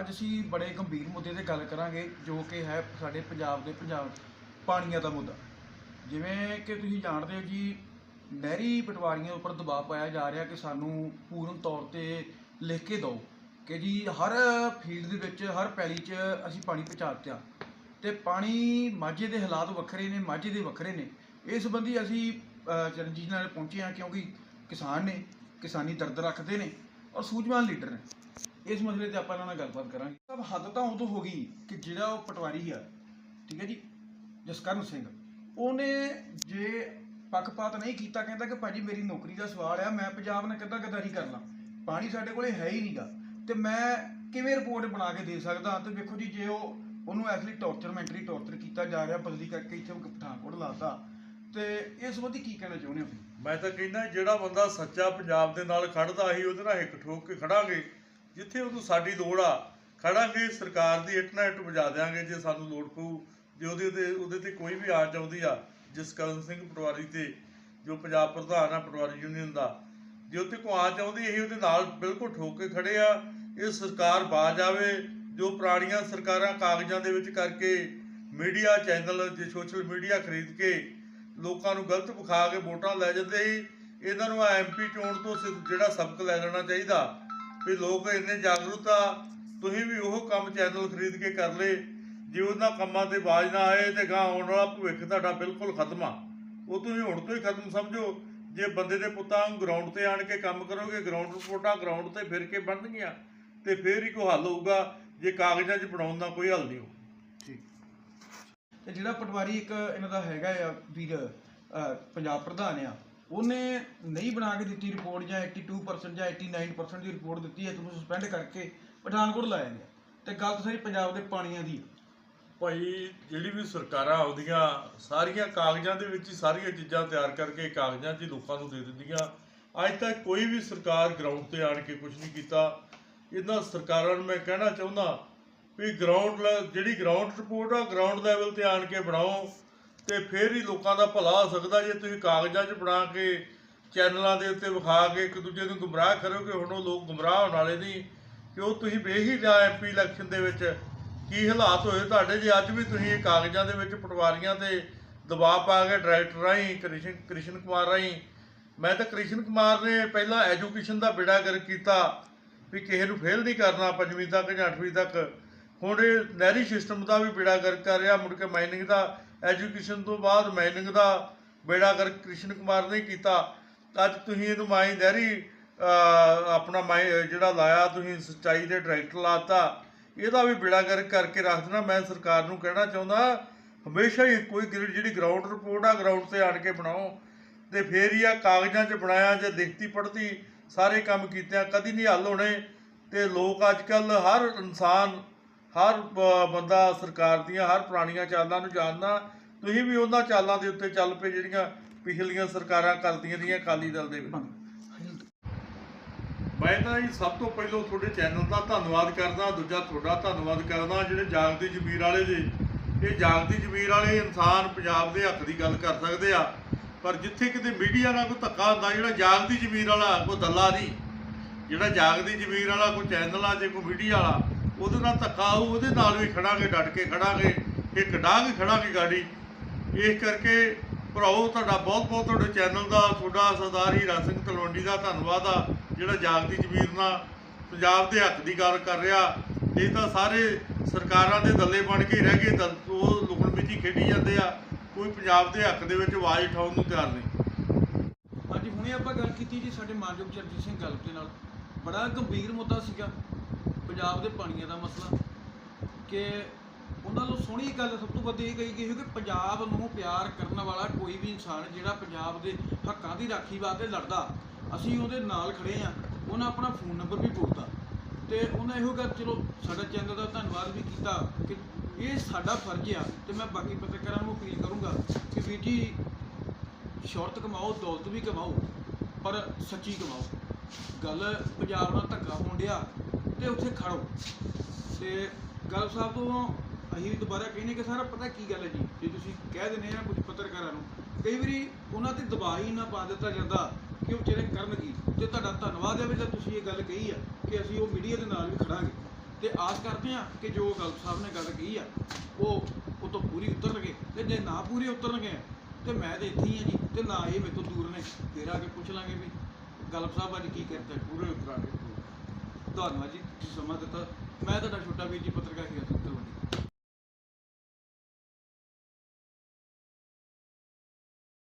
ਅੱਜ ਅਸੀਂ ਬੜੇ ਗੰਭੀਰ ਮੁੱਦੇ ਤੇ ਗੱਲ ਕਰਾਂਗੇ, ਜੋ ਕਿ ਹੈ ਸਾਡੇ ਪੰਜਾਬ ਦੇ ਪੰਜਾਬ ਪਾਣੀਆਂ ਦਾ ਮੁੱਦਾ। ਜਿਵੇਂ ਕਿ ਤੁਸੀਂ ਜਾਣਦੇ ਹੋ ਜੀ, ਨਹਿਰੀ ਪਟਵਾਰੀਆਂ ਉੱਪਰ ਦਬਾਅ ਪਾਇਆ ਜਾ ਰਿਹਾ ਕਿ ਸਾਨੂੰ ਪੂਰਨ ਤੌਰ ਤੇ ਲਿਖ ਕੇ ਦਿਓ ਕਿ ਜੀ ਹਰ ਫੀਲਡ ਦੇ ਵਿੱਚ, ਹਰ ਪੈਲੀ 'ਚ ਅਸੀਂ ਪਾਣੀ ਪਹੁੰਚਾ ਦਿੱਤਾ ਤੇ ਪਾਣੀ ਮਾਝੇ ਦੇ ਹਾਲਾਤ ਵੱਖਰੇ ਨੇ, ਮਾਝੇ ਦੇ ਵੱਖਰੇ ਨੇ। ਇਸ ਸੰਬੰਧੀ ਅਸੀਂ ਚਰਨਜੀਤ ਨਾਲ ਪਹੁੰਚੇ ਹਾਂ ਕਿਉਂਕਿ ਕਿਸਾਨ ਨੇ, ਕਿਸਾਨੀ ਦਰਦ ਰੱਖਦੇ ਨੇ ਔਰ ਸੂਝਵਾਨ ਲੀਡਰ ਨੇ। ਇਸ ਮਸਲੇ ਤੇ ਆਪਾਂ ਇਹਨਾਂ ਨਾਲ ਗੱਲਬਾਤ ਕਰਾਂਗੇ। ਸਭ ਹੱਦ ਤਾਂ ਉਦੋਂ ਹੋ ਗਈ ਕਿ ਜਿਹੜਾ ਉਹ ਪਟਵਾਰੀ ਆ, ਠੀਕ ਹੈ ਜੀ, ਜਸਕਰਨ ਸਿੰਘ। ਉਹਨੇ ਜੇ ਪੱਖਪਾਤ ਨਹੀਂ ਕੀਤਾ, ਕਹਿੰਦਾ ਕਿ ਭਾਜੀ ਮੇਰੀ ਨੌਕਰੀ ਦਾ ਸਵਾਲ ਆ, ਮੈਂ ਪੰਜਾਬ ਨਾਲ ਕਿੱਦਾਂ ਗਦਾਰੀ ਕਰ ਲਾਂ। ਪਾਣੀ ਸਾਡੇ ਕੋਲੇ ਹੈ ਹੀ ਨਹੀਂਗਾ। ਤੇ ਮੈਂ ਕਿਵੇਂ ਰਿਪੋਰਟ ਬਣਾ ਕੇ ਦੇ ਸਕਦਾ? ਤੇ ਵੇਖੋ ਜੀ, ਜੇ ਉਹ ਉਹਨੂੰ ਐਕਚੁਅਲੀ ਟੌਰਚਰ ਮੈਂਟਲੀ ਟੌਰਚਰ ਕੀਤਾ ਜਾ ਰਿਹਾ, ਬਦਲੀ ਕਰਕੇ ਇੱਥੇ ਉਹ ਪਠਾਨਕੋਟ ਲਾਤਾ। ਤੇ ਇਸ ਸੰਬੰਧੀ ਕੀ ਕਹਿਣਾ ਚਾਹੁੰਦੇ ਹੋ? ਮੈਂ ਤਾਂ ਕਹਿੰਦਾ, ਜਿਹੜਾ ਬੰਦਾ ਸੱਚਾ ਪੰਜਾਬ ਦੇ ਨਾਲ ਖੜਦਾ ਸੀ, ਉਹਦੇ ਨਾਲ ਹਿੱਕ ਠੋਕ ਕੇ ਖੜਾਂਗੇ। ਜਿੱਥੇ ਉਹਨੂੰ ਸਾਡੀ ਲੋੜ ਆ, ਖੜਾਂਗੇ, ਸਰਕਾਰ ਦੀ ਇੱਟ ਨਾਲ ਇੱਟ ਵਜਾ ਦਿਆਂਗੇ ਜੇ ਸਾਨੂੰ ਲੋੜ ਪਊ, ਜੇ ਉਹਦੇ ਤੇ ਉਹਦੇ ਤੇ ਕੋਈ ਵੀ ਆ ਚਾਹੁੰਦੀ ਆ, ਜਸਕਰਨ ਸਿੰਘ ਪਟਵਾਰੀ ਤੇ, ਜੋ ਪੰਜਾਬ ਪ੍ਰਧਾਨ ਆ ਪਟਵਾਰੀ ਯੂਨੀਅਨ ਦਾ, ਜੇ ਉੱਥੇ ਕੋ ਆ ਚਾਹੁੰਦੀ ਇਹ ਉਹਦੇ ਨਾਲ ਬਿਲਕੁਲ ਠੋਕ ਕੇ ਖੜੇ ਆ, ਇਹ ਸਰਕਾਰ ਬਾਜ ਆਵੇ ਜੋ ਪੁਰਾਣੀਆਂ ਸਰਕਾਰਾਂ ਕਾਗਜ਼ਾਂ ਦੇ ਵਿੱਚ ਕਰਕੇ ਮੀਡੀਆ ਚੈਨਲ ਤੇ ਸੋਸ਼ਲ ਮੀਡੀਆ ਖਰੀਦ ਕੇ ਲੋਕਾਂ ਨੂੰ ਗਲਤ ਵਿਖਾ ਕੇ ਵੋਟਾਂ ਲੈ ਜਾਂਦੇ ਸੀ, ਇਹਨਾਂ ਨੂੰ ਐਮਪੀ ਚੋਣ ਤੋਂ ਜਿਹੜਾ ਸਬਕ ਲੈ ਲੈਣਾ ਚਾਹੀਦਾ। ਵੀ ਲੋਕ ਇੰਨੇ ਜਾਗਰੂਕ ਆ, ਤੁਸੀਂ ਵੀ ਉਹ ਕੰਮ ਚੈਨਲ ਖਰੀਦ ਕੇ ਕਰ ਲਏ, ਜੇ ਉਹਨਾਂ ਕੰਮਾਂ ਤੇ ਬਾਜ ਨਾ ਆਏ ਤੇ ਗਾਂ ਆਉਣ ਵਾਲਾ ਭਵਿੱਖ ਤੁਹਾਡਾ ਬਿਲਕੁਲ ਖਤਮ ਆ। ਉਹ ਤੁਸੀਂ ਹੁਣ ਤੋਂ ਹੀ ਖਤਮ ਸਮਝੋ, ਜੇ ਬੰਦੇ ਦੇ ਪੁੱਤਾਂ ਨੂੰ ਗਰਾਊਂਡ ਤੇ ਆਣ ਕੇ ਕੰਮ ਕਰੋਗੇ ਗਰਾਊਂਡ ਰਿਪੋਰਟਾਂ ਗਰਾਊਂਡ ਤੇ ਫਿਰ ਕੇ ਬਣਨਗੀਆਂ, ਤੇ ਫਿਰ ਹੀ ਕੋਈ ਹੱਲ ਹੋਊਗਾ, ਜੇ ਕਾਗਜ਼ਾਂ 'ਚ ਬਣਾਉਣ ਦਾ ਕੋਈ ਹੱਲ ਨਹੀਂ ਹੋ ਠੀਕ। ਤੇ ਜਿਹੜਾ ਪਟਵਾਰੀ ਇੱਕ ਇਹਨਾਂ ਦਾ ਹੈਗਾ ਆ, ਵੀਰ ਪੰਜਾਬ ਪ੍ਰਧਾਨ ਆ ਉਹਨੇ ਨਹੀਂ ਬਣਾ ਕੇ ਦਿੱਤੀ ਰਿਪੋਰਟ ਜਾਂ 82% ਜਾਂ 89% ਦੀ ਰਿਪੋਰਟ ਦਿੱਤੀ ਹੈ ਤੁਹਾਨੂੰ ਸਸਪੈਂਡ ਕਰਕੇ ਪਠਾਨਕੋਟ ਲਾਇਆ ਗਿਆ ਤੇ ਗੱਲ ਤਾਂ ਸਾਰੀ ਪੰਜਾਬ ਦੇ ਪਾਣੀਆਂ ਦੀ ਭਾਈ, ਜਿਹੜੀ ਵੀ ਸਰਕਾਰਾਂ ਆਉਂਦੀਆਂ, ਸਾਰੀਆਂ ਕਾਗਜ਼ਾਂ ਦੇ ਵਿੱਚ ਹੀ ਸਾਰੀਆਂ ਚੀਜ਼ਾਂ ਤਿਆਰ ਕਰਕੇ ਕਾਗਜ਼ਾਂ 'ਚ ਲੋਕਾਂ ਨੂੰ ਦੇ ਦਿੰਦੀਆਂ। ਅੱਜ ਤੱਕ ਕੋਈ ਵੀ ਸਰਕਾਰ ਗਰਾਊਂਡ ਤੇ ਆਣ ਕੇ ਕੁਝ ਨਹੀਂ ਕੀਤਾ। ਇਹਨਾਂ ਸਰਕਾਰਾਂ ਨੂੰ ਮੈਂ ਕਹਿਣਾ ਚਾਹੁੰਦਾ ਵੀ ਗਰਾਊਂਡ ਜਿਹੜੀ ਗਰਾਊਂਡ ਰਿਪੋਰਟ ਆ ਗਰਾਊਂਡ ਲੈਵਲ ਤੇ ਆਣ ਕੇ ਬਣਾਓ। ਤੇ ਫਿਰ ਹੀ ਲੋਕਾਂ ਦਾ ਭਲਾ ਹੋ ਸਕਦਾ ਜੇ ਤੁਸੀਂ ਕਾਗਜ਼ਾਂ 'ਚ ਬਣਾ ਕੇ, ਚੈਨਲਾਂ ਦੇ ਉੱਤੇ ਵਿਖਾ ਕੇ ਇੱਕ ਦੂਜੇ ਨੂੰ ਗੁੰਮਰਾਹ ਕਰੋਗੇ ਹੁਣ ਉਹ ਲੋਕ ਗੁੰਮਰਾਹ ਹੋਣ ਵਾਲੇ ਨਹੀਂ, ਕਿ ਉਹ ਤੁਸੀਂ ਵੇਖ ਹੀ ਲਿਆ ਐਮਪੀ ਇਲੈਕਸ਼ਨ ਦੇ ਵਿੱਚ ਕੀ ਹਾਲਾਤ ਹੋਏ ਤੁਹਾਡੇ? ਜੇ ਅੱਜ ਵੀ ਤੁਸੀਂ ਇਹ ਕਾਗਜ਼ਾਂ ਦੇ ਵਿੱਚ ਪਟਵਾਰੀਆਂ ਤੇ ਦਬਾਅ ਪਾ ਕੇ ਡਾਇਰੈਕਟਰ ਰਾਹੀਂ, ਕ੍ਰਿਸ਼ਨ ਕ੍ਰਿਸ਼ਨ ਕੁਮਾਰ ਰਾਹੀਂ, ਮੈਂ ਤਾਂ ਕ੍ਰਿਸ਼ਨ ਕੁਮਾਰ ਨੇ ਪਹਿਲਾਂ ਐਜੂਕੇਸ਼ਨ ਦਾ ਬੇੜਾ ਗਰਕ ਕੀਤਾ ਵੀ ਕਿਸੇ ਨੂੰ ਫੇਲ ਨਹੀਂ ਕਰਨਾ ਪੰਜਵੀਂ ਤੱਕ ਜਾਂ ਅੱਠਵੀਂ ਤੱਕ। ਹੁਣ ਇਹ ਨਹਿਰੀ ਸਿਸਟਮ ਦਾ ਵੀ ਬੇੜਾ ਗਰਕ ਕਰ ਰਿਹਾ, ਮੁੜ ਕੇ ਮਾਈਨਿੰਗ ਦਾ ਐਜੂਕੇਸ਼ਨ ਤੋਂ ਬਾਅਦ ਮਾਈਨਿੰਗ ਦਾ ਬੇੜਾ ਗਰਕ ਕ੍ਰਿਸ਼ਨ ਕੁਮਾਰ ਨੇ ਕੀਤਾ। ਅੱਜ ਤੁਸੀਂ ਇਹਨੂੰ ਮਾਈ ਨਹਿਰੀ ਆਪਣਾ ਮਾਈ, ਜਿਹੜਾ ਲਾਇਆ, ਤੁਸੀਂ ਸੱਚਾਈ ਦੇ ਡਾਇਰੈਕਟਰ ਲਾਤਾ, ਇਹਦਾ ਵੀ ਬੇੜਾ ਗਰਕ ਕਰਕੇ ਰੱਖ ਦੇਣਾ। ਮੈਂ ਸਰਕਾਰ ਨੂੰ ਕਹਿਣਾ ਚਾਹੁੰਦਾ, ਹਮੇਸ਼ਾ ਹੀ ਕੋਈ ਗਰ- ਜਿਹੜੀ ਗਰਾਊਂਡ ਰਿਪੋਰਟ ਆ ਗਰਾਊਂਡ ਤੇ ਆਣ ਕੇ ਬਣਾਓ। ਤੇ ਫੇਰ ਹੀ ਆ, ਕਾਗਜ਼ਾਂ 'ਚ ਬਣਾਇਆ, ਜਾਂ ਦੇਖਤੀ ਪੜ੍ਹਤੀ, ਸਾਰੇ ਕੰਮ ਕੀਤਿਆਂ ਕਦੀ ਨਹੀਂ ਹੱਲ ਹੋਣੇ। ਤੇ ਲੋਕ ਅੱਜ ਕੱਲ ਹਰ ਇਨਸਾਨ ਹਰ ਬੰਦਾ ਸਰਕਾਰ ਦੀਆਂ ਹਰ ਪੁਰਾਣੀਆਂ ਚਾਲਾਂ ਨੂੰ ਜਾਣਦਾ, ਤੁਸੀਂ ਵੀ ਉਹਨਾਂ ਚਾਲਾਂ ਦੇ ਉੱਤੇ ਚੱਲ ਪਏ ਜਿਹੜੀਆਂ ਪਿਛਲੀਆਂ ਸਰਕਾਰਾਂ ਕਰਦੀਆਂ ਰਹੀਆਂ ਅਕਾਲੀ ਦਲ ਦੇ ਵਿੱਚ। ਮੈਂ ਤਾਂ ਜੀ ਸਭ ਤੋਂ ਪਹਿਲਾਂ ਤੁਹਾਡੇ ਚੈਨਲ ਦਾ ਧੰਨਵਾਦ ਕਰਦਾ, ਦੂਜਾ ਤੁਹਾਡਾ ਧੰਨਵਾਦ ਕਰਦਾ, ਜਿਹੜੇ ਜਾਗਦੀ ਜ਼ਮੀਰ ਵਾਲੇ ਜੀ। ਇਹ ਜਾਗਦੀ ਜ਼ਮੀਰ ਵਾਲੇ ਇਨਸਾਨ ਪੰਜਾਬ ਦੇ ਹੱਕ ਦੀ ਗੱਲ ਕਰ ਸਕਦੇ ਆ, ਪਰ ਜਿੱਥੇ ਕਿਤੇ ਮੀਡੀਆ ਨਾਲ ਕੋਈ ਧੱਕਾ ਹੁੰਦਾ, ਜਿਹੜਾ ਜਾਗਦੀ ਜ਼ਮੀਰ ਵਾਲਾ, ਕੋਈ ਦੱਲਾ ਨਹੀਂ। ਜਿਹੜਾ ਜਾਗਦੀ ਜ਼ਮੀਰ ਵਾਲਾ, ਕੋਈ ਚੈਨਲ ਆ, ਜੇ ਕੋਈ ਮੀਡੀਆ ਵਾਲਾ ਉਹਦੇ ਨਾਲ ਧੱਕਾ ਆਊ, ਉਹਦੇ ਨਾਲ ਵੀ ਖੜਾਂਗੇ, ਡਟ ਕੇ ਖੜਾਂਗੇ, ਇੱਕ ਡਾਂਗ ਖੜਾਂਗੇ ਗਾੜੀ। ਇਸ ਕਰਕੇ ਭਰਾਓ, ਤੁਹਾਡਾ ਬਹੁਤ ਬਹੁਤ ਤੁਹਾਡੇ ਚੈਨਲ ਦਾ, ਤੁਹਾਡਾ ਸਰਦਾਰ ਹੀਰਾ ਸਿੰਘ ਤਲਵੰਡੀ ਦਾ ਧੰਨਵਾਦ ਆ, ਜਿਹੜਾ ਜਾਗਦੀ ਜ਼ਮੀਰ ਨਾਲ ਪੰਜਾਬ ਦੇ ਹੱਕ ਦੀ ਗੱਲ ਕਰ ਰਿਹਾ। ਇਹ ਤਾਂ ਸਾਰੇ ਸਰਕਾਰਾਂ ਦੇ ਦੱਲੇ ਬਣ ਕੇ ਰਹਿ ਗਏ ਦਲ- ਉਹ ਲੁਕਣ ਵਿੱਚ ਹੀ ਖੇਡੀ ਜਾਂਦੇ ਆ। ਕੋਈ ਪੰਜਾਬ ਦੇ ਹੱਕ ਦੇ ਵਿੱਚ ਆਵਾਜ਼ ਉਠਾਉਣ ਨੂੰ ਤਿਆਰ ਨਹੀਂ। ਅੱਜ ਹੁਣੇ ਆਪਾਂ ਗੱਲ ਕੀਤੀ ਜੀ ਸਾਡੇ ਮਾਨਯੋਗ ਚਰਨਜੀਤ ਸਿੰਘ ਗੱਲ ਦੇ ਨਾਲ। ਬੜਾ ਗੰਭੀਰ ਮੁੱਦਾ ਸੀਗਾ। ਪੰਜਾਬ ਦੇ ਪਾਣੀਆਂ ਦਾ ਮਸਲਾ ਕਿ ਉਹਨਾਂ ਨੂੰ ਸੋਹਣੀ ਗੱਲ ਸਭ ਤੋਂ ਵੱਧ ਇਹ ਕਹੀ ਗਈ ਕਿ ਪੰਜਾਬ ਨੂੰ ਪਿਆਰ ਕਰਨ ਵਾਲਾ ਕੋਈ ਵੀ ਇਨਸਾਨ ਜਿਹੜਾ ਪੰਜਾਬ ਦੇ ਹੱਕਾਂ ਦੀ ਰਾਖੀ ਵਾਸਤੇ ਲੜਦਾ, ਅਸੀਂ ਉਹਦੇ ਨਾਲ ਖੜੇ ਆ ਉਹਨਾਂ ਆਪਣਾ ਫੋਨ ਨੰਬਰ ਵੀ ਬੋਲਤਾ ਤੇ ਉਹਨਾਂ ਇਹੋ ਗੱਲ, ਚਲੋ ਸਾਡਾ ਚੈਨਲ ਦਾ ਧੰਨਵਾਦ ਵੀ ਕੀਤਾ ਕਿ ਇਹ ਸਾਡਾ ਫਰਜ਼ ਆ ਤੇ ਮੈਂ ਬਾਕੀ ਪੱਤਰਕਾਰਾਂ ਨੂੰ ਅਪੀਲ ਕਰੂੰਗਾ ਕਿ ਵੀਰ ਜੀ, ਸ਼ੌਹਰਤ ਕਮਾਓ, ਦੌਲਤ ਵੀ ਕਮਾਓ, ਪਰ ਸੱਚੀ ਕਮਾਓ। ਗੱਲ ਪੰਜਾਬ ਨਾਲ ਧੱਕਾ ਹੋਣ ਡਿਆ। ਤੇ ਉੱਥੇ ਖੜੋ। ਤੇ ਗੱਲ ਸਾਹਿਬ ਤੋਂ ਅਸੀਂ ਦੁਬਾਰਾ ਕਹਿੰਨੇ ਕਿ ਸਰ ਪਤਾ ਕੀ ਗੱਲ ਹੈ ਜੀ? ਜੇ ਤੁਸੀਂ ਕਹਿ ਦਿੰਦੇ ਆ ਕੁਝ ਪੱਤਰਕਾਰਾਂ ਨੂੰ, ਕਈ ਵਾਰੀ ਉਹਨਾਂ ਤੇ ਦਬਾਅ ਹੀ ਨਾ ਪਾ ਦਿੱਤਾ ਜਾਂਦਾ ਕਿ ਉਹ ਵਿਚਾਰੇ ਕਰਨ ਕੀ? ਤੇ ਤੁਹਾਡਾ ਧੰਨਵਾਦ ਹੈ ਵੀ ਜੇ ਤੁਸੀਂ ਇਹ ਗੱਲ ਕਹੀ ਆ ਕਿ ਅਸੀਂ ਉਹ ਮੀਡੀਆ ਦੇ ਨਾਲ ਵੀ ਖੜਾਂਗੇ। ਤੇ ਆਸ ਕਰਦੇ ਆ ਕਿ ਜੋ ਗੱਲ ਸਾਹਿਬ ਨੇ ਗੱਲ ਕਹੀ ਆ, ਉਹ ਉਹ ਤੋਂ ਪੂਰੀ ਉਤਰਨਗੇ ਤੇ ਜੇ ਨਾ ਪੂਰੀ ਉਤਰਨਗੇ, ਤੇ ਮੈਂ ਤੇ ਇੱਥੇ ਹੀ ਆ ਜੀ, ਤੇ ਨਾ ਇਹ ਮੇਰੇ ਤੋਂ ਦੂਰ ਨੇ। ਫੇਰ ਆ ਕੇ ਪੁੱਛ ਲਾਂਗੇ ਵੀ ਗਲਪ ਸਾਹਿਬ ਅੱਜ ਕੀ ਕਰਤਾ ਪੂਰੇ ਉਤਰਾਂਗੇ ਧੰਨਵਾਦ ਜੀ ਤੁਸੀਂ ਸਮਾਂ ਦਿੱਤਾ। ਮੈਂ ਤੁਹਾਡਾ ਛੋਟਾ ਵੀਰ ਜੀ ਪੱਤਰਕਾਰ ਹੀ ਅਸਤ ਹੋਣੀ